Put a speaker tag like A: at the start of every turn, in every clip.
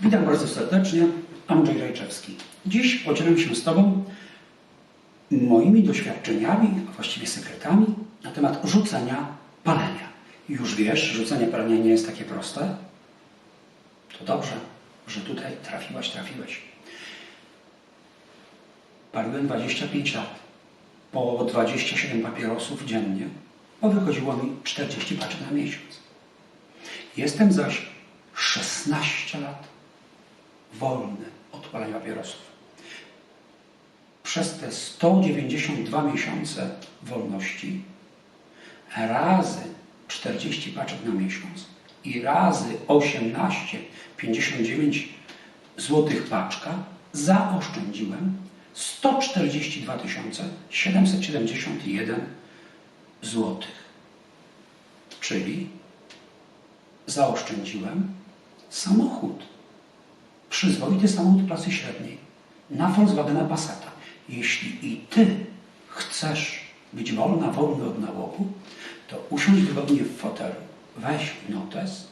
A: Witam bardzo serdecznie, Andrzej Rajczewski. Dziś podzielam się z Tobą moimi doświadczeniami, a właściwie sekretami na temat rzucenia palenia. Już wiesz, rzucenie palenia nie jest takie proste. To dobrze, że tutaj trafiłaś, trafiłeś. Paliłem 25 lat, po 27 papierosów dziennie, bo wychodziło mi 40 paczek na miesiąc. Jestem zaś 16 lat wolny od palenia papierosów. Przez te 192 miesiące wolności razy 40 paczek na miesiąc i razy 18,59 złotych paczka zaoszczędziłem 142 771 złotych. Czyli zaoszczędziłem samochód. Przyzwoity samochód klasy średniej na Volkswagena Passata. Jeśli i Ty chcesz być wolna, wolny od nałogu, to usiądź wygodnie w fotelu, weź notes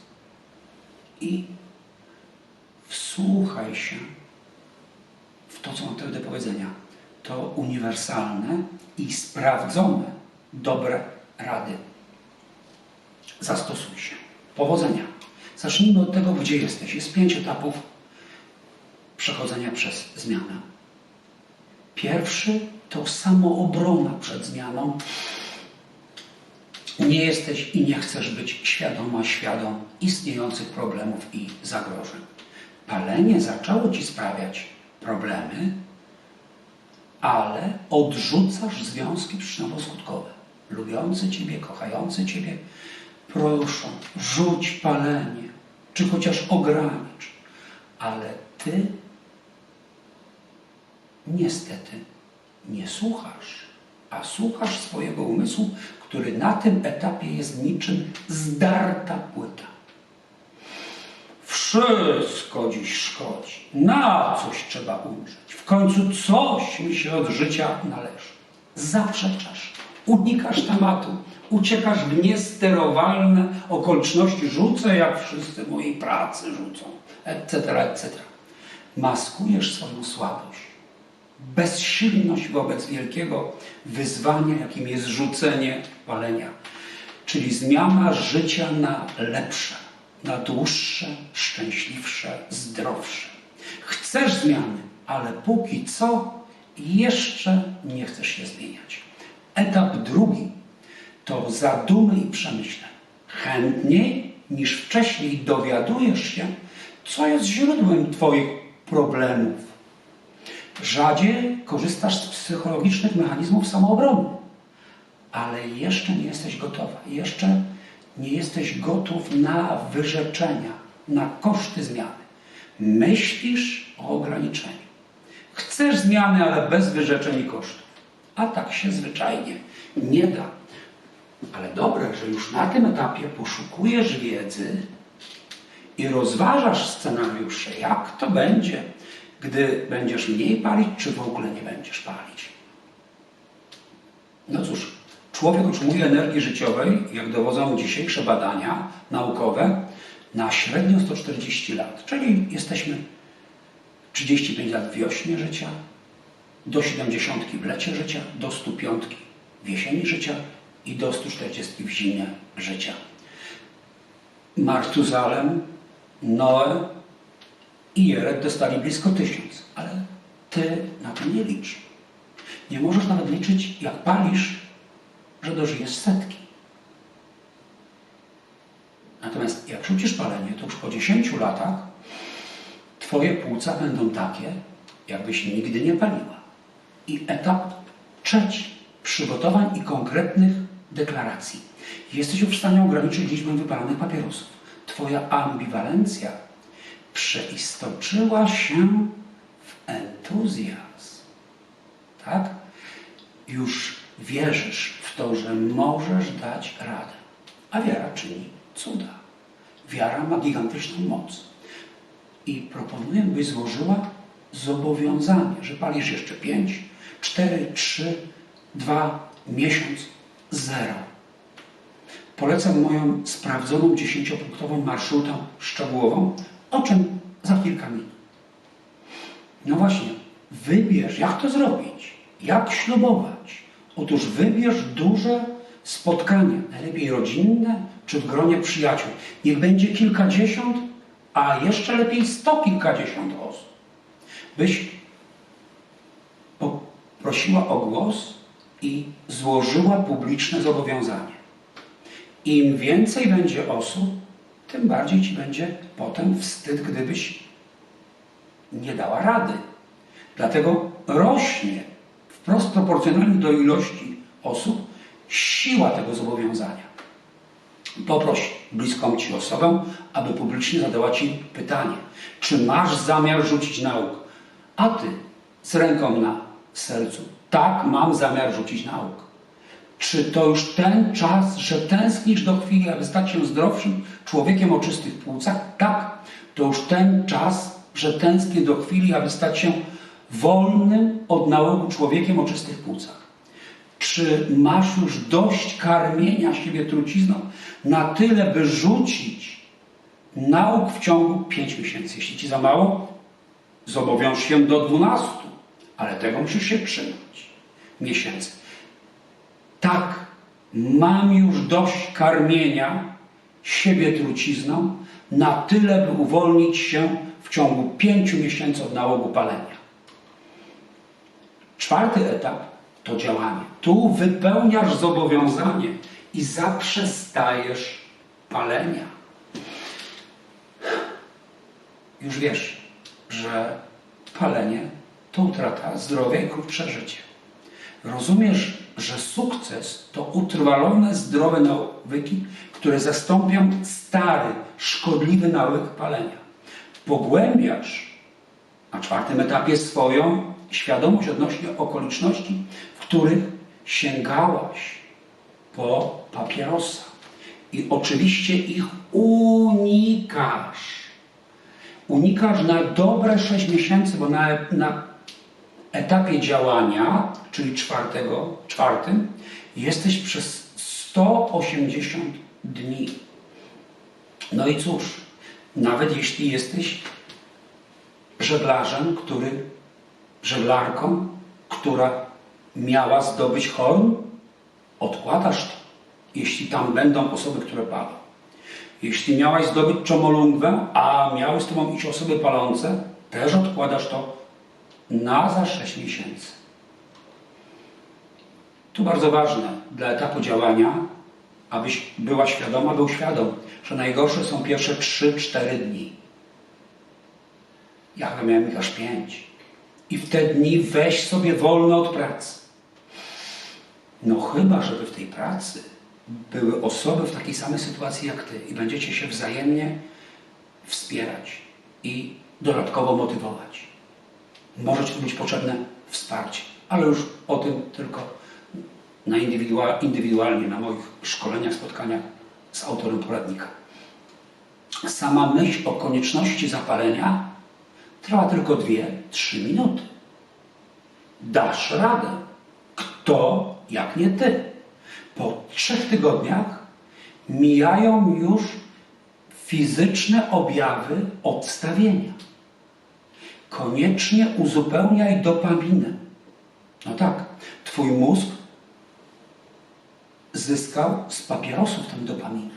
A: i wsłuchaj się w to, co mam wtedy do powiedzenia. To uniwersalne i sprawdzone, dobre rady. Zastosuj się. Powodzenia. Zacznijmy od tego, gdzie jesteś. Jest pięć etapów przechodzenia przez zmianę. Pierwszy to samoobrona przed zmianą. Nie jesteś i nie chcesz być świadoma, świadom istniejących problemów i zagrożeń. Palenie zaczęło ci sprawiać problemy, ale odrzucasz związki przyczynowo-skutkowe. Lubiący ciebie, kochający ciebie proszą, rzuć palenie, czy chociaż ogranicz, ale ty niestety nie słuchasz, a słuchasz swojego umysłu, który na tym etapie jest niczym zdarta płyta. Wszystko dziś szkodzi. Na coś trzeba umrzeć. W końcu coś mi się od życia należy. Zaprzeczasz, unikasz tematu, uciekasz w niesterowalne okoliczności. Rzucę jak wszyscy mojej pracy rzucą, etc., etc. Maskujesz swoją słabość, bezsilność wobec wielkiego wyzwania, jakim jest rzucenie palenia, czyli zmiana życia na lepsze, na dłuższe, szczęśliwsze, zdrowsze. Chcesz zmiany, ale póki co jeszcze nie chcesz się zmieniać. Etap drugi to zadumy i przemyśleń. Chętniej niż wcześniej dowiadujesz się, co jest źródłem Twoich problemów. Rzadziej korzystasz z psychologicznych mechanizmów samoobrony, ale jeszcze nie jesteś gotowa, jeszcze nie jesteś gotów na wyrzeczenia, na koszty zmiany. Myślisz o ograniczeniu. Chcesz zmiany, ale bez wyrzeczeń i kosztów. A tak się zwyczajnie nie da. Ale dobre, że już na tym etapie poszukujesz wiedzy i rozważasz scenariusze, jak to będzie, gdy będziesz mniej palić, czy w ogóle nie będziesz palić. No cóż, człowiek otrzymuje energii życiowej, jak dowodzą dzisiejsze badania naukowe, na średnio 140 lat. Czyli jesteśmy 35 lat w wiośnie życia, do 70 w lecie życia, do 105 w jesieni życia i do 140 w zimie życia. Martuzalem, Noe i Jered dostali blisko tysiąc, ale ty na to nie licz. Nie możesz nawet liczyć, jak palisz, że dożyjesz setki. Natomiast jak rzucisz palenie, to już po 10 latach twoje płuca będą takie, jakbyś nigdy nie paliła. I etap trzeci przygotowań i konkretnych deklaracji. Jesteś już w stanie ograniczyć liczbę wypalanych papierosów. Twoja ambiwalencja przeistoczyła się w entuzjazm. Tak? Już wierzysz w to, że możesz dać radę. A wiara czyni cuda. Wiara ma gigantyczną moc. I proponuję, byś złożyła zobowiązanie, że palisz jeszcze 5, 4, 3, 2, miesiąc, zero. Polecam moją sprawdzoną 10-punktową marszrutę szczegółową, o czym za kilka minut. No właśnie, wybierz, jak to zrobić, jak ślubować. Otóż wybierz duże spotkanie, najlepiej rodzinne czy w gronie przyjaciół. Niech będzie kilkadziesiąt, a jeszcze lepiej sto kilkadziesiąt osób. Byś poprosiła o głos i złożyła publiczne zobowiązanie. Im więcej będzie osób, tym bardziej ci będzie potem wstyd, gdybyś nie dała rady. Dlatego rośnie wprost proporcjonalnie do ilości osób siła tego zobowiązania. Poproś bliską ci osobę, aby publicznie zadała ci pytanie: czy masz zamiar rzucić nauk? A ty z ręką na sercu: tak, mam zamiar rzucić nauk. Czy to już ten czas, że tęsknisz do chwili, aby stać się zdrowszym człowiekiem o czystych płucach? Tak, to już ten czas, że tęsknię do chwili, aby stać się wolnym od nałogu człowiekiem o czystych płucach. Czy masz już dość karmienia siebie trucizną na tyle, by rzucić nauk w ciągu 5 miesięcy? Jeśli ci za mało, zobowiąż się do 12, ale tego musisz się trzymać miesięcy. Tak, mam już dość karmienia siebie trucizną na tyle, by uwolnić się w ciągu pięciu miesięcy od nałogu palenia. Czwarty etap to działanie. Tu wypełniasz zobowiązanie i zaprzestajesz palenia. Już wiesz, że palenie to utrata zdrowia i krótsze życie. Rozumiesz, że sukces to utrwalone, zdrowe nawyki, które zastąpią stary, szkodliwy nawyk palenia. Pogłębiasz na czwartym etapie swoją świadomość odnośnie okoliczności, w których sięgałaś po papierosa. I oczywiście ich unikasz. Unikasz na dobre 6 miesięcy, bo na, na etapie działania, czyli czwartego, czwartym, jesteś przez 180 dni. No i cóż, nawet jeśli jesteś żeglarzem, który, żeglarką, która miała zdobyć horn, odkładasz to, jeśli tam będą osoby, które palą. Jeśli miałaś zdobyć czomolungwę, a miały z tobą iść osoby palące, też odkładasz to na za 6 miesięcy. Tu bardzo ważne dla etapu działania, abyś była świadoma, był świadom, że najgorsze są pierwsze 3-4 dni. Ja chyba miałem ich aż 5. I w te dni weź sobie wolno od pracy. No chyba, żeby w tej pracy były osoby w takiej samej sytuacji jak ty i będziecie się wzajemnie wspierać i dodatkowo motywować. Może Ci być potrzebne wsparcie, ale już o tym tylko na indywidual, indywidualnie na moich szkoleniach, spotkaniach z autorem poradnika. Sama myśl o konieczności zapalenia trwa tylko 2-3 minuty. Dasz radę. Kto jak nie ty? Po trzech tygodniach mijają już fizyczne objawy odstawienia. Koniecznie uzupełniaj dopaminę. No tak, twój mózg zyskał z papierosów tę dopaminę.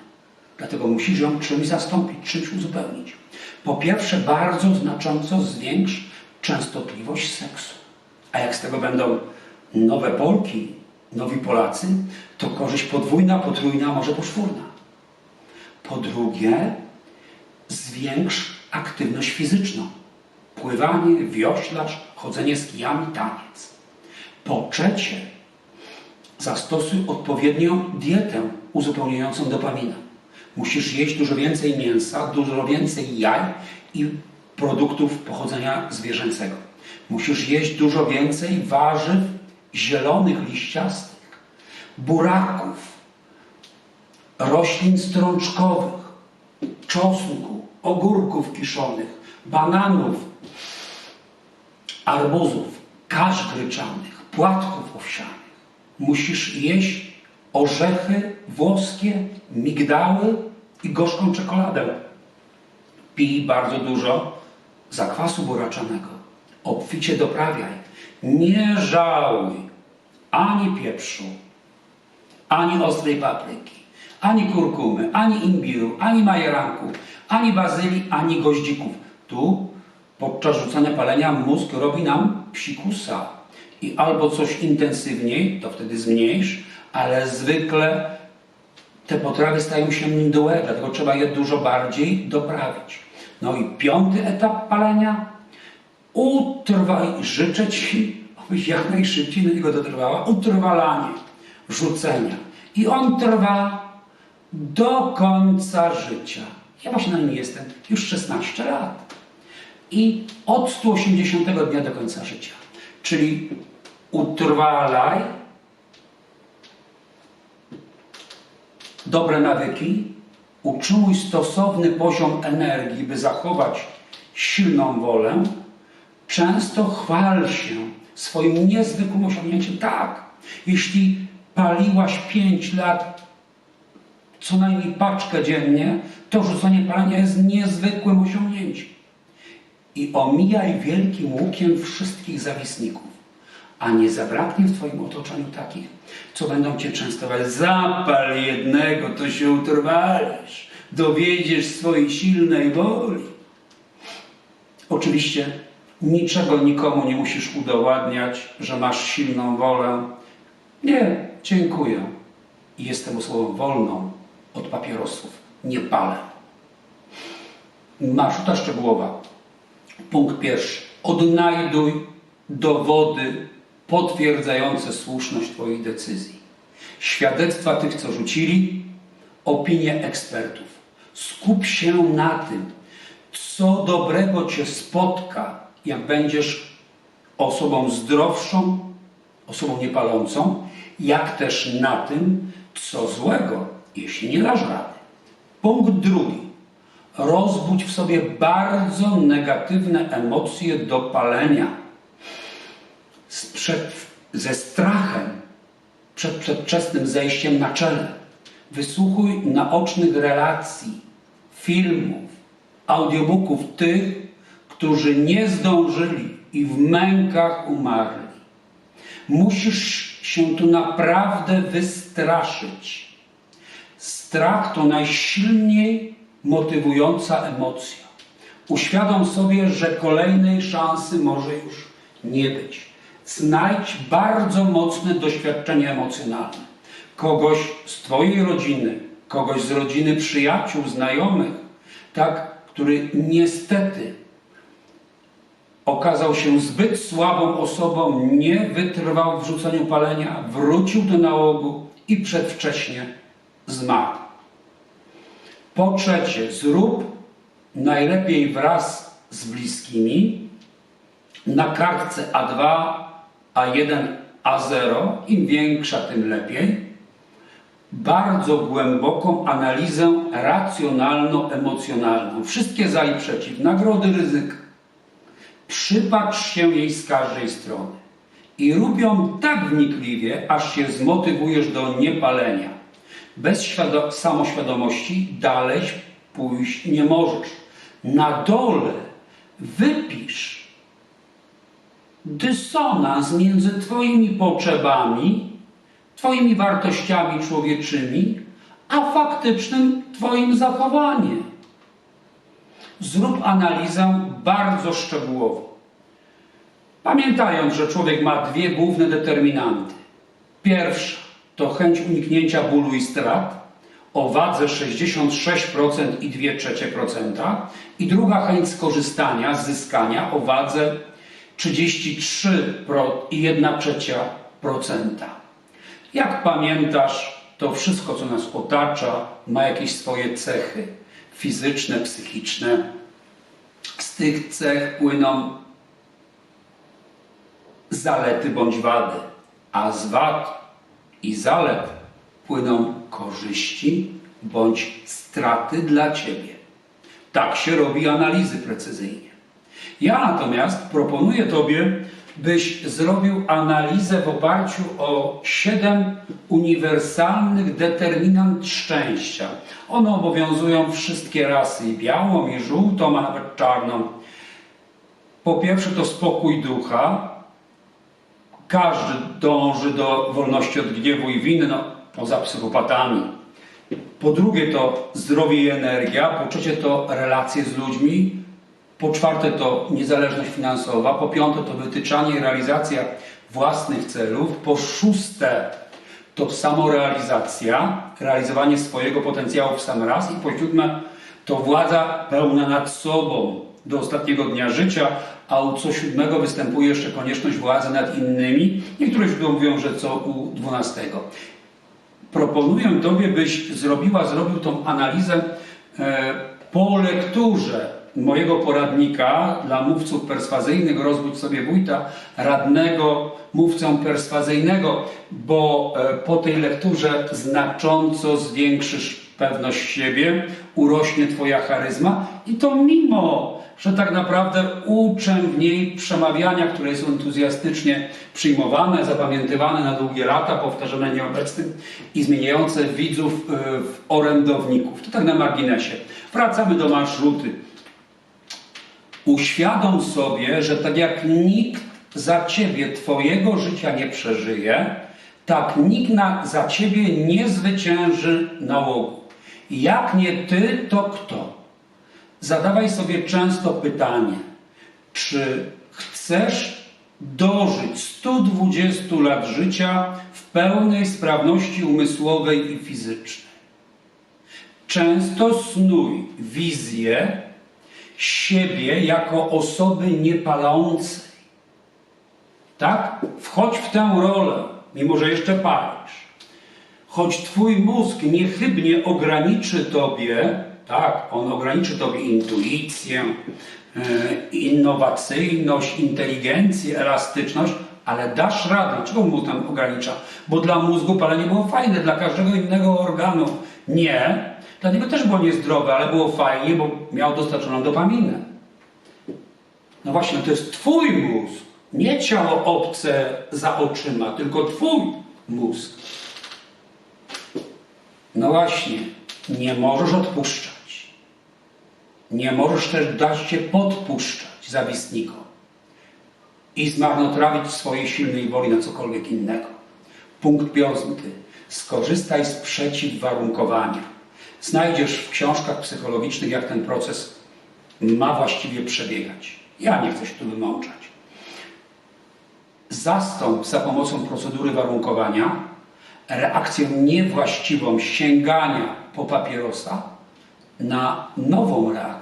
A: Dlatego musisz ją czymś zastąpić, czymś uzupełnić. Po pierwsze, bardzo znacząco zwiększ częstotliwość seksu. A jak z tego będą nowe Polki, nowi Polacy, to korzyść podwójna, potrójna, może poczwórna. Po drugie, zwiększ aktywność fizyczną. Pływanie, wioślarz, chodzenie z kijami, taniec. Po trzecie, zastosuj odpowiednią dietę uzupełniającą dopaminę. Musisz jeść dużo więcej mięsa, dużo więcej jaj i produktów pochodzenia zwierzęcego. Musisz jeść dużo więcej warzyw zielonych, liściastych, buraków, roślin strączkowych, czosnku, ogórków kiszonych, bananów, arbuzów, kasz gryczanych, płatków owsianych. Musisz jeść orzechy włoskie, migdały i gorzką czekoladę. Pij bardzo dużo zakwasu buraczanego obficie doprawiaj. Nie żałuj ani pieprzu, ani ostrej papryki, ani kurkumy, ani imbiru, ani majeranku, ani bazylii, ani goździków. Tu podczas rzucania palenia mózg robi nam psikusa. I albo coś intensywniej, to wtedy zmniejsz, ale zwykle te potrawy stają się mdłe, dlatego trzeba je dużo bardziej doprawić. No i piąty etap palenia. Utrwaj, życzę Ci, abyś jak najszybciej do niego dotrwała, utrwalanie rzucenia. I on trwa do końca życia. Ja właśnie na nim jestem już 16 lat. I od 180 dnia do końca życia. Czyli utrwalaj dobre nawyki, utrzymuj stosowny poziom energii, by zachować silną wolę, często chwal się swoim niezwykłym osiągnięciem. Tak, jeśli paliłaś 5 lat co najmniej paczkę dziennie, to rzucenie palenia jest niezwykłym osiągnięciem. I omijaj wielkim łukiem wszystkich zawisników, a nie zabraknie w Twoim otoczeniu takich, co będą Cię częstować. Zapal jednego, to się utrwalisz, dowiedziesz swojej silnej woli. Oczywiście niczego nikomu nie musisz udowadniać, że masz silną wolę. Nie, dziękuję. I jestem osobą wolną od papierosów. Nie palę. Marzuta szczegółowa. Punkt pierwszy. Odnajduj dowody potwierdzające słuszność Twoich decyzji. Świadectwa tych, co rzucili, opinie ekspertów. Skup się na tym, co dobrego Cię spotka, jak będziesz osobą zdrowszą, osobą niepalącą, jak też na tym, co złego, jeśli nie dasz rady. Punkt drugi. Rozbudź w sobie bardzo negatywne emocje do palenia. Ze strachem przed przedwczesnym zejściem na czele. Wysłuchuj naocznych relacji, filmów, audiobooków tych, którzy nie zdążyli i w mękach umarli. Musisz się tu naprawdę wystraszyć. Strach to najsilniej motywująca emocja. Uświadom sobie, że kolejnej szansy może już nie być. Znajdź bardzo mocne doświadczenie emocjonalne. Kogoś z Twojej rodziny, kogoś z rodziny przyjaciół, znajomych, tak, który niestety okazał się zbyt słabą osobą, nie wytrwał w rzuceniu palenia, wrócił do nałogu i przedwcześnie zmarł. Po trzecie, zrób najlepiej wraz z bliskimi na kartce A2, A1, A0, im większa, tym lepiej, bardzo głęboką analizę racjonalno-emocjonalną. Wszystkie za i przeciw, nagrody, ryzyk. Przypatrz się jej z każdej strony i rób ją tak wnikliwie, aż się zmotywujesz do niepalenia. Bez świado- samoświadomości dalej pójść nie możesz. Na dole wypisz dysonans między Twoimi potrzebami, Twoimi wartościami człowieczymi, a faktycznym Twoim zachowaniem. Zrób analizę bardzo szczegółową. Pamiętając, że człowiek ma dwie główne determinanty. Pierwsza to chęć uniknięcia bólu i strat o wadze 66% i 2 trzecie procenta i druga chęć skorzystania, zyskania o wadze 33 i 1 trzecia procenta. Jak pamiętasz, to wszystko, co nas otacza, ma jakieś swoje cechy fizyczne, psychiczne. Z tych cech płyną zalety bądź wady, a z wad i zalet płyną korzyści bądź straty dla Ciebie. Tak się robi analizy precyzyjnie. Ja natomiast proponuję Tobie, byś zrobił analizę w oparciu o siedem uniwersalnych determinant szczęścia. One obowiązują wszystkie rasy, i białą, i żółtą, a nawet czarną. Po pierwsze to spokój ducha. Każdy dąży do wolności od gniewu i winy, no, poza psychopatami. Po drugie to zdrowie i energia. Po trzecie to relacje z ludźmi. Po czwarte to niezależność finansowa. Po piąte to wytyczanie i realizacja własnych celów. Po szóste to samorealizacja, realizowanie swojego potencjału w sam raz. I po siódme to władza pełna nad sobą do ostatniego dnia życia, a u co siódmego występuje jeszcze konieczność władzy nad innymi. Niektóre źródła mówią, że co u dwunastego. Proponuję Tobie, byś zrobiła, zrobił tą analizę e, po lekturze mojego poradnika dla mówców perswazyjnych, rozbudź sobie wójta, radnego mówcę perswazyjnego, bo e, po tej lekturze znacząco zwiększysz pewność siebie, urośnie Twoja charyzma i to mimo, że tak naprawdę uczę w niej przemawiania, które są entuzjastycznie przyjmowane, zapamiętywane na długie lata, powtarzane nieobecnym i zmieniające widzów e, w orędowników. To tak na marginesie. Wracamy do marszruty. Uświadom sobie, że tak jak nikt za ciebie twojego życia nie przeżyje, tak nikt na, za ciebie nie zwycięży nałogu. Jak nie ty, to kto? Zadawaj sobie często pytanie, czy chcesz dożyć 120 lat życia w pełnej sprawności umysłowej i fizycznej. Często snuj wizję siebie jako osoby niepalącej. Tak? Wchodź w tę rolę, mimo że jeszcze palisz. Choć twój mózg niechybnie ograniczy tobie, tak, on ograniczy tobie intuicję, yy, innowacyjność, inteligencję, elastyczność, ale dasz radę. Czego mu tam ogranicza? Bo dla mózgu palenie było fajne, dla każdego innego organu nie. Dla niego też było niezdrowe, ale było fajnie, bo miał dostarczoną dopaminę. No właśnie, to jest Twój mózg, nie ciało obce za oczyma, tylko Twój mózg. No właśnie, nie możesz odpuszczać. Nie możesz też dać się podpuszczać zawistnikom i zmarnotrawić swojej silnej woli na cokolwiek innego. Punkt piąty. Skorzystaj z przeciwwarunkowania. Znajdziesz w książkach psychologicznych, jak ten proces ma właściwie przebiegać. Ja nie chcę się tu wymączać. Zastąp za pomocą procedury warunkowania reakcję niewłaściwą sięgania po papierosa na nową reakcję.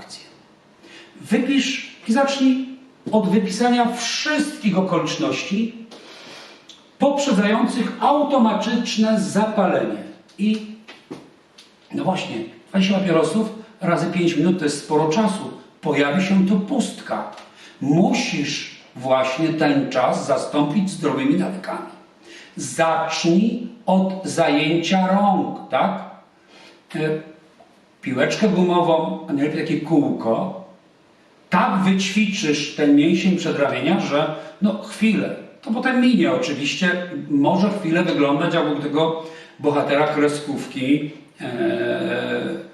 A: Wypisz i zacznij od wypisania wszystkich okoliczności poprzedzających automatyczne zapalenie. I no właśnie, 20 papierosów razy 5 minut to jest sporo czasu. Pojawi się tu pustka. Musisz właśnie ten czas zastąpić zdrowymi nawykami. Zacznij od zajęcia rąk, tak? E, piłeczkę gumową, a najlepiej takie kółko, tak wyćwiczysz ten mięsień przedramienia, że no chwilę, to potem minie oczywiście, może chwilę wyglądać u tego bohatera kreskówki e,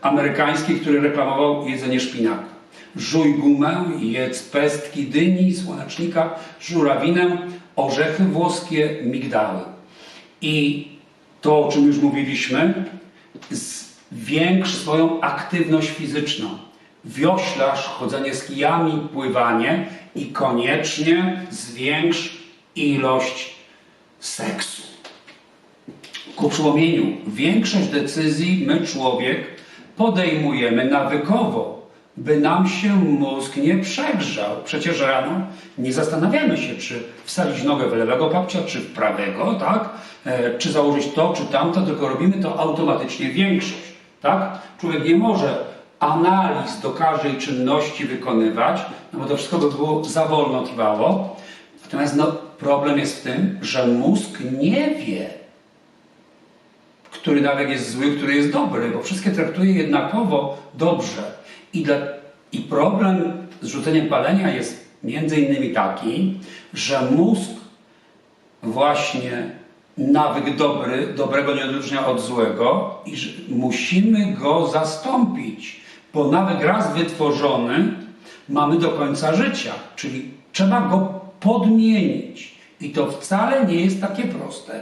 A: amerykańskiej, który reklamował jedzenie szpinaku. Żuj gumę, jedz pestki dyni, słonecznika, żurawinę, orzechy włoskie, migdały. I to, o czym już mówiliśmy, zwiększ swoją aktywność fizyczną wioślarz, chodzenie z kijami, pływanie i koniecznie zwiększ ilość seksu. Ku przypomnieniu, większość decyzji my, człowiek, podejmujemy nawykowo, by nam się mózg nie przegrzał. Przecież rano nie zastanawiamy się, czy wsadzić nogę w lewego papcia, czy w prawego, tak? E, czy założyć to, czy tamto, tylko robimy to automatycznie większość, tak? Człowiek nie może analiz do każdej czynności wykonywać, no bo to wszystko by było za wolno trwało. Natomiast no, problem jest w tym, że mózg nie wie, który nawyk jest zły, który jest dobry, bo wszystkie traktuje jednakowo dobrze. I, dla, i problem z rzuceniem palenia jest między innymi taki, że mózg właśnie nawyk dobry, dobrego nie odróżnia od złego i musimy go zastąpić bo nawyk raz wytworzony mamy do końca życia, czyli Trzeba go podmienić. I to wcale nie jest takie proste.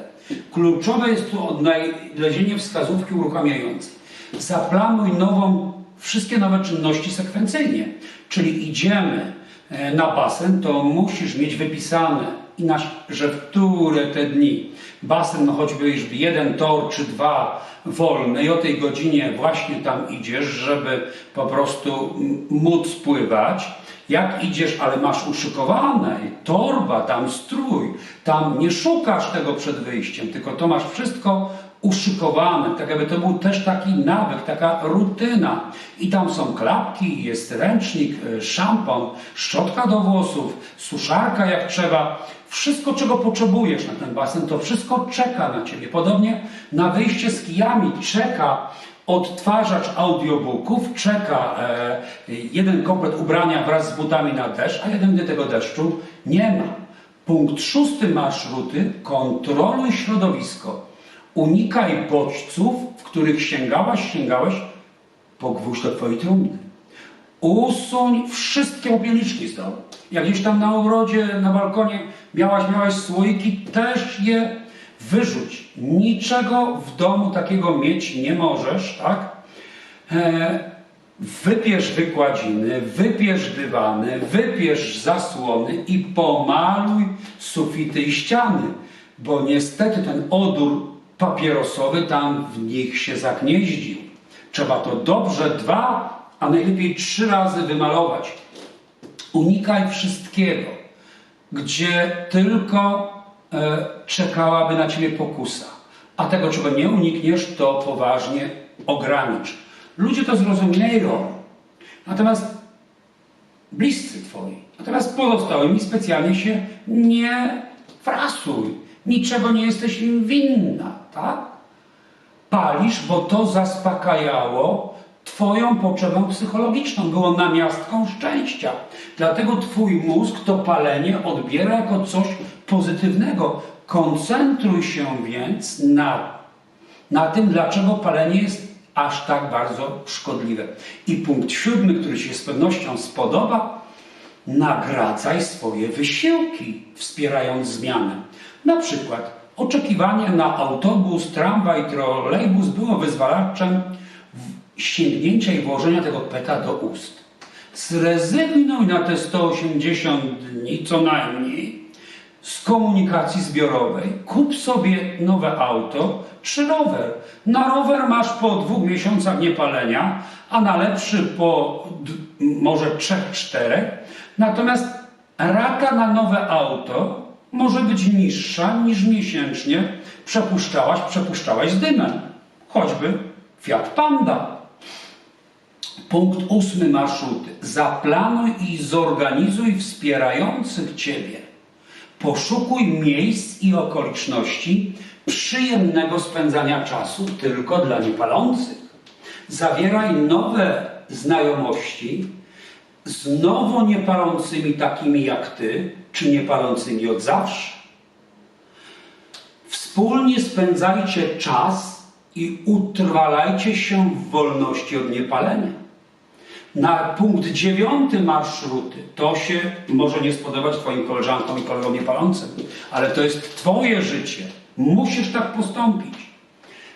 A: Kluczowe jest tu odnalezienie wskazówki uruchamiającej. Zaplanuj nową, wszystkie nowe czynności sekwencyjnie. Czyli idziemy e, na basen, to musisz mieć wypisane, inaczej, że w które te dni basen, no choćby jeden tor czy dwa wolny i o tej godzinie właśnie tam idziesz, żeby po prostu móc pływać. Jak idziesz, ale masz uszykowane, torba, tam strój, tam nie szukasz tego przed wyjściem, tylko to masz wszystko uszykowane, tak jakby to był też taki nawyk, taka rutyna. I tam są klapki, jest ręcznik, y, szampon, szczotka do włosów, suszarka jak trzeba. Wszystko, czego potrzebujesz na ten basen, to wszystko czeka na ciebie. Podobnie na wyjście z kijami czeka odtwarzacz audiobooków, czeka e, jeden komplet ubrania wraz z butami na deszcz, a jeden gdy tego deszczu nie ma. Punkt szósty marszruty, kontroluj środowisko. Unikaj bodźców, w których sięgałaś, sięgałeś po gwóźdź do twojej trumny. Usuń wszystkie popielniczki z domu. Jak gdzieś tam na ogrodzie, na balkonie miałaś, miałaś słoiki, też je wyrzuć. Niczego w domu takiego mieć nie możesz, tak? E, Wypierz wykładziny, wypierz dywany, wypierz zasłony i pomaluj sufity i ściany, bo niestety ten odór papierosowy tam w nich się zagnieździł. Trzeba to dobrze dwa, a najlepiej trzy razy wymalować. Unikaj wszystkiego, gdzie tylko e, czekałaby na ciebie pokusa. A tego, czego nie unikniesz, to poważnie ogranicz. Ludzie to zrozumieją. Natomiast bliscy twoi, natomiast pozostałymi specjalnie się nie frasuj. Niczego nie jesteś im winna, tak? Palisz, bo to zaspokajało Twoją potrzebę psychologiczną, było namiastką szczęścia. Dlatego Twój mózg to palenie odbiera jako coś pozytywnego. Koncentruj się więc na, na tym, dlaczego palenie jest aż tak bardzo szkodliwe. I punkt siódmy, który się z pewnością spodoba, nagradzaj swoje wysiłki, wspierając zmianę. Na przykład oczekiwanie na autobus, tramwaj, trolejbus było wyzwalaczem sięgnięcia i włożenia tego peta do ust. Zrezygnuj na te 180 dni co najmniej z komunikacji zbiorowej. Kup sobie nowe auto czy rower. Na rower masz po dwóch miesiącach niepalenia, a na lepszy po może trzech, czterech. Natomiast rata na nowe auto może być niższa niż miesięcznie przepuszczałaś, przepuszczałaś z dymem. Choćby Fiat Panda. Punkt ósmy marszruty. Zaplanuj i zorganizuj wspierających Ciebie. Poszukuj miejsc i okoliczności przyjemnego spędzania czasu tylko dla niepalących. Zawieraj nowe znajomości z nowo niepalącymi takimi jak Ty, czy niepalącymi od zawsze. Wspólnie spędzajcie czas i utrwalajcie się w wolności od niepalenia. Na punkt dziewiąty marszruty to się może nie spodobać Twoim koleżankom i kolegom niepalącym, ale to jest Twoje życie. Musisz tak postąpić.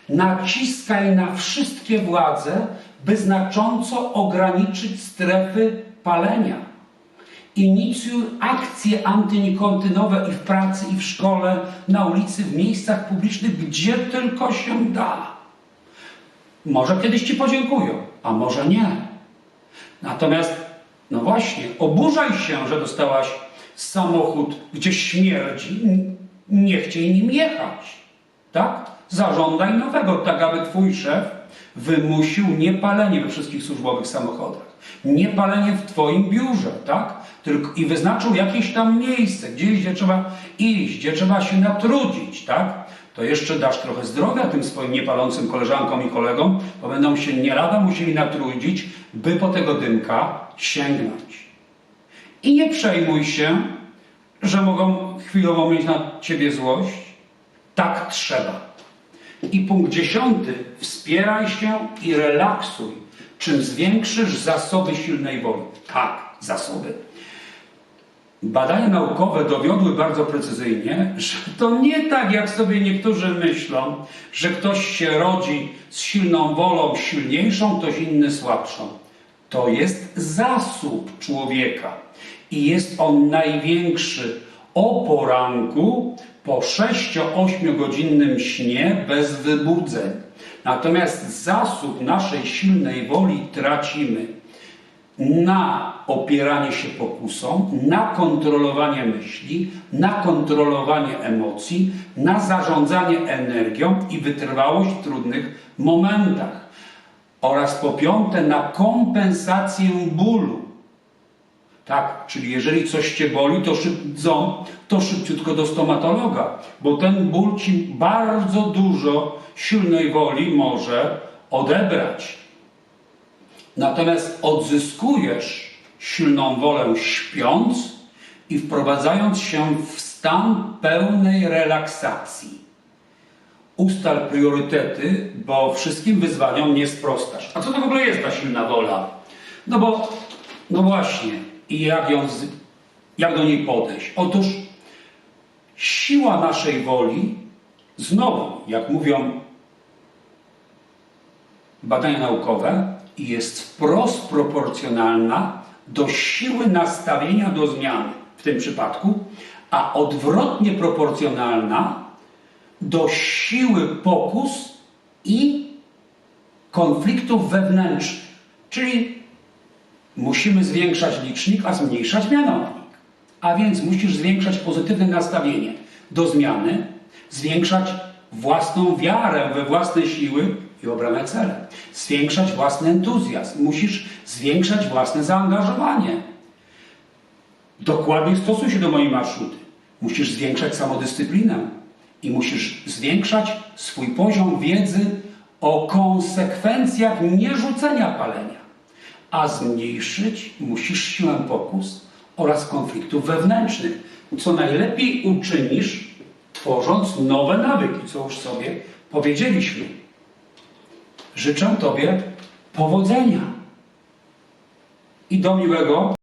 A: Naciskaj na wszystkie władze, by znacząco ograniczyć strefy palenia. Inicjuj akcje antynikotynowe i w pracy, i w szkole, na ulicy, w miejscach publicznych, gdzie tylko się da. Może kiedyś Ci podziękują, a może nie. Natomiast, no właśnie, oburzaj się, że dostałaś samochód, gdzie śmierdzi, nie chciej nim jechać. Tak? Zażądaj nowego, tak aby twój szef wymusił niepalenie we wszystkich służbowych samochodach. Niepalenie w twoim biurze, tak? Tylko, I wyznaczył jakieś tam miejsce, gdzieś, gdzie trzeba iść, gdzie trzeba się natrudzić, tak? To jeszcze dasz trochę zdrowia tym swoim niepalącym koleżankom i kolegom, bo będą się nie lada musieli natrudzić, by po tego dymka sięgnąć. I nie przejmuj się, że mogą chwilowo mieć na ciebie złość. Tak trzeba. I punkt dziesiąty. Wspieraj się i relaksuj, czym zwiększysz zasoby silnej woli. Tak, zasoby. Badania naukowe dowiodły bardzo precyzyjnie, że to nie tak, jak sobie niektórzy myślą, że ktoś się rodzi z silną wolą, silniejszą, ktoś inny słabszą. To jest zasób człowieka i jest on największy o poranku po 6-8 godzinnym śnie bez wybudzeń. Natomiast zasób naszej silnej woli tracimy na opieranie się pokusom, na kontrolowanie myśli, na kontrolowanie emocji, na zarządzanie energią i wytrwałość w trudnych momentach. Oraz po piąte, na kompensację bólu. Tak, czyli jeżeli coś cię boli, to, szyb, ząb, to szybciutko do stomatologa, bo ten ból ci bardzo dużo silnej woli może odebrać. Natomiast odzyskujesz silną wolę śpiąc i wprowadzając się w stan pełnej relaksacji. Ustal priorytety, bo wszystkim wyzwaniom nie sprostasz. A co to w ogóle jest ta silna wola? No bo, no właśnie, i jak, ją, jak do niej podejść? Otóż siła naszej woli, znowu, jak mówią badania naukowe jest wprost proporcjonalna do siły nastawienia do zmiany w tym przypadku, a odwrotnie proporcjonalna do siły pokus i konfliktów wewnętrznych. Czyli musimy zwiększać licznik, a zmniejszać mianownik. A więc musisz zwiększać pozytywne nastawienie do zmiany, zwiększać własną wiarę we własne siły i obrane cele, zwiększać własny entuzjazm, musisz zwiększać własne zaangażowanie. Dokładnie stosuj się do mojej marszruty. Musisz zwiększać samodyscyplinę i musisz zwiększać swój poziom wiedzy o konsekwencjach nierzucenia palenia a zmniejszyć musisz siłę pokus oraz konfliktów wewnętrznych, co najlepiej uczynisz, tworząc nowe nawyki, co już sobie powiedzieliśmy. Życzę Tobie powodzenia i do miłego